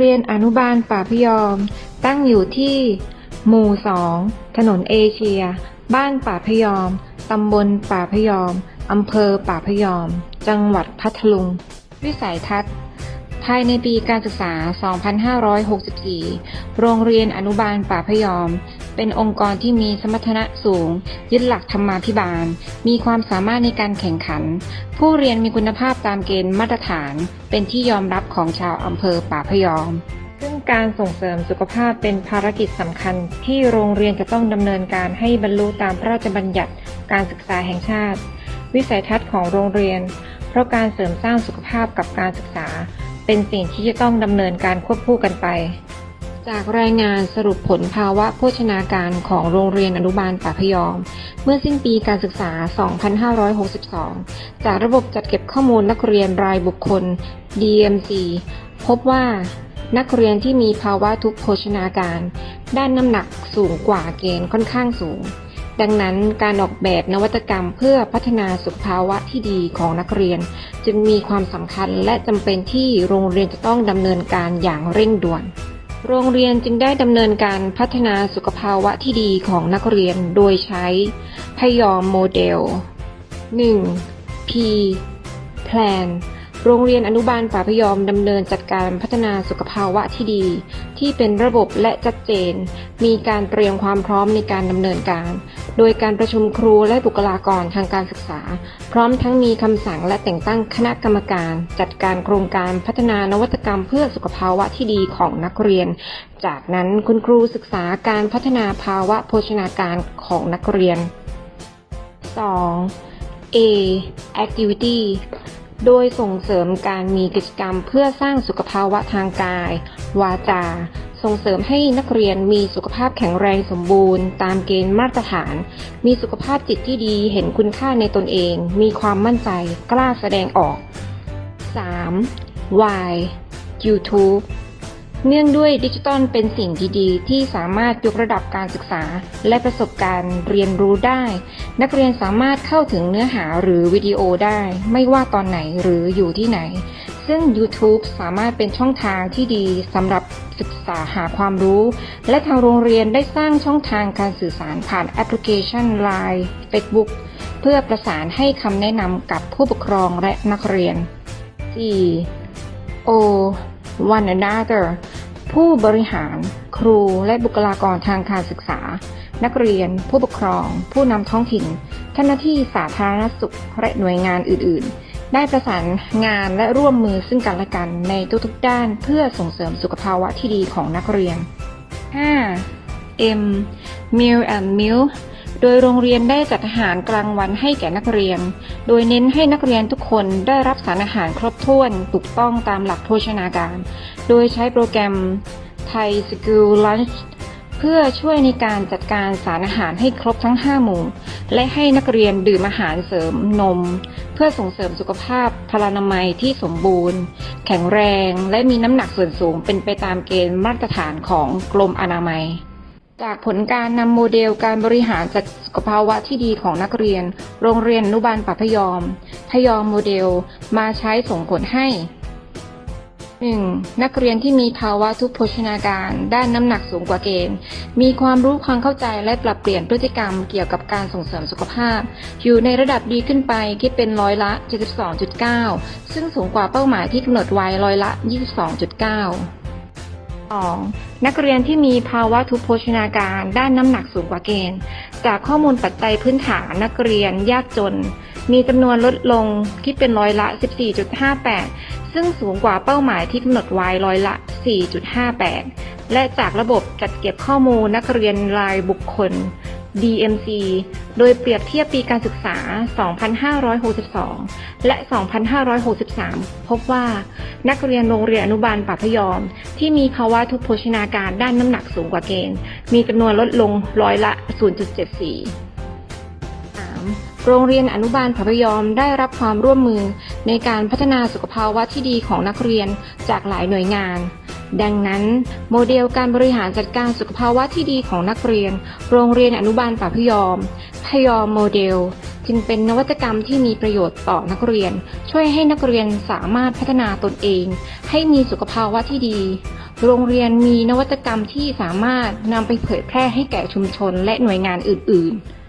เรียนอนุบาลป่าพยอม ตั้งอยู่ที่ หมู่ 2 ถนนเอเชีย บ้านป่าพยอม ตำบลป่าพยอม อำเภอป่าพยอม จังหวัดพัทลุง วิสัยทัศน์ภายในปีการศึกษา 2564 โรงเรียนอนุบาลป่าพยอม เป็นองค์กรที่มีสมรรถนะสูง ยึดหลักธรรมาภิบาล มีความสามารถในการแข่งขัน ผู้เรียนมีคุณภาพตามเกณฑ์มาตรฐาน เป็นที่ยอมรับของชาวอำเภอป่าพยอม ซึ่งการส่งเสริมสุขภาพเป็นภารกิจสำคัญ ที่โรงเรียนจะต้องดำเนินการให้บรรลุตามพระราชบัญญัติการศึกษาแห่งชาติ วิสัยทัศน์ของโรงเรียน เพราะการเสริมสร้างสุขภาพกับการศึกษา เป็นสิ่งที่จะต้องดำเนินการควบคู่กันไป จากรายงานสรุปผลภาวะโภชนาการของโรงเรียนอนุบาลป่าพยอม เมื่อสิ้นปีการศึกษา 2562 จากระบบจัดเก็บข้อมูลนักเรียนรายบุคคล DMC พบว่านักเรียนที่มีภาวะทุกโภชนาการ ด้านน้ำหนักสูงกว่าเกณฑ์ค่อนข้างสูง ดังนั้นการออกแบบนวัตกรรมเพื่อพัฒนาสุขภาวะที่ดีของนักเรียน จึงมีความสำคัญและจำเป็นที่โรงเรียนจะต้องดำเนินการอย่างเร่งด่วน โรงเรียนจึงได้ดำเนินการพัฒนาสุขภาวะที่ดีของนักเรียนโดยใช้พยอมโมเดล 1. P Plan โรงเรียนอนุบาลป่าพยอมดำเนินจัดการพัฒนาสุขภาวะที่ดี ที่เป็นระบบและชัดเจน มีการเตรียมความพร้อมในการดำเนินการ โดยการประชุมครูและบุคลากรทางการศึกษา พร้อมทั้งมีคำสั่งและแต่งตั้งคณะกรรมการ จัดการโครงการพัฒนานวัตกรรมเพื่อสุขภาวะที่ดีของนักเรียน จากนั้นคุณครูศึกษาการพัฒนาภาวะโภชนาการของนักเรียน 2. A activity โดยส่งเสริมการมีกิจกรรมเพื่อสร้างสุขภาวะทางกาย วาจา ส่งเสริมให้นักเรียนมีสุขภาพแข็งแรงสมบูรณ์ ตามเกณฑ์มาตรฐาน มีสุขภาพจิตที่ดีเห็นคุณค่าในตนเอง มีความมั่นใจ กล้าแสดงออก 3. Y YouTube เนื่องด้วยดิจิตอลเป็นสิ่งดีๆที่สามารถยกระดับการศึกษา และประสบการณ์เรียนรู้ได้ นักเรียนสามารถเข้าถึงเนื้อหาหรือวิดีโอได้ ไม่ว่าตอนไหนหรืออยู่ที่ไหน ซึ่ง YouTube สามารถเป็นช่องทางที่ดีสำหรับศึกษาหาความรู้ และทางโรงเรียนได้สร้างช่องทางการสื่อสารผ่านแอปพลิเคชัน Line Facebook เพื่อประสานให้คำแนะนำกับผู้ปกครองและนักเรียน 4. O one another ผู้บริหาร ครูและบุคลากรทางการศึกษา นักเรียน ผู้ปกครอง ผู้นำท้องถิ่นเจ้าหน้าที่สาธารณสุขและหน่วยงานอื่น ๆ ได้ประสานงานและร่วมมือซึ่งกันและกันในทุกๆด้านเพื่อส่งเสริมสุขภาวะที่ดีของนักเรียน 5. M Meal and Meal โดยโรงเรียนได้จัดอาหารกลางวันให้แก่นักเรียน โดยเน้นให้นักเรียนทุกคนได้รับสารอาหารครบถ้วนถูกต้องตามหลักโภชนาการ โดยใช้โปรแกรมไทยสกิลลันช์เพื่อช่วยในการจัดการสารอาหารให้ครบทั้ง 5 หมู่ และให้นักเรียนดื่มอาหารเสริมนม เพื่อส่งเสริมสุขภาพพลานามัยที่สมบูรณ์ แข็งแรงและมีน้ำหนักส่วนสูงเป็นไปตามเกณฑ์มาตรฐานของกรมอนามัย จากผลการนำโมเดลการบริหารจัดสุขภาวะที่ดีของนักเรียน โรงเรียนนุบาลปัพยอม พยอมโมเดลมาใช้ส่งผลให้ 1. นักเรียนที่มีภาวะทุพโภชนาการด้านน้ำหนักสูงกว่าเกณฑ์ มีความรู้ความเข้าใจและปรับเปลี่ยนพฤติกรรมเกี่ยวกับการส่งเสริมสุขภาพ อยู่ในระดับดีขึ้นไปคิดเป็นร้อยละ 72.9 ซึ่งสูงกว่าเป้าหมายที่กำหนดไว้ร้อยละ 22.9 2. นักเรียนที่มีภาวะทุพโภชนาการด้านน้ำหนักสูงกว่าเกณฑ์ จากข้อมูลปัจจัยพื้นฐานนักเรียนยากจน มีจำนวนลดลงคิดเป็นร้อยละ 14.58 ซึ่งสูงกว่าเป้าหมายที่กำหนดไว้ร้อยละ 4.58 และจากระบบจัดเก็บข้อมูลนักเรียนรายบุคคล DMC โดยเปรียบเทียบปีการศึกษา 2562 และ 2563 พบว่า นักเรียนโรงเรียนอนุบาลป่าพยอม ที่มีภาวะทุพโภชนาการด้านน้ำหนักสูงกว่าเกณฑ์ มีจำนวนลดลงร้อยละ 0.74 3. โรงเรียนอนุบาลผาพยอมได้รับความร่วมมือในการพัฒนาสุขภาวะที่ดีของนักเรียนจากหลายหน่วยงาน ดังนั้น โมเดลการบริหารจัดการสุขภาวะที่ดีของนักเรียน โรงเรียนอนุบาลป่าพยอม พยอมโมเดล จึงเป็นนวัตกรรมที่มีประโยชน์ต่อนักเรียน ช่วยให้นักเรียนสามารถพัฒนาตนเอง ให้มีสุขภาวะที่ดี โรงเรียนมีนวัตกรรมที่สามารถนำไปเผยแพร่ให้แก่ชุมชนและหน่วยงานอื่น ๆ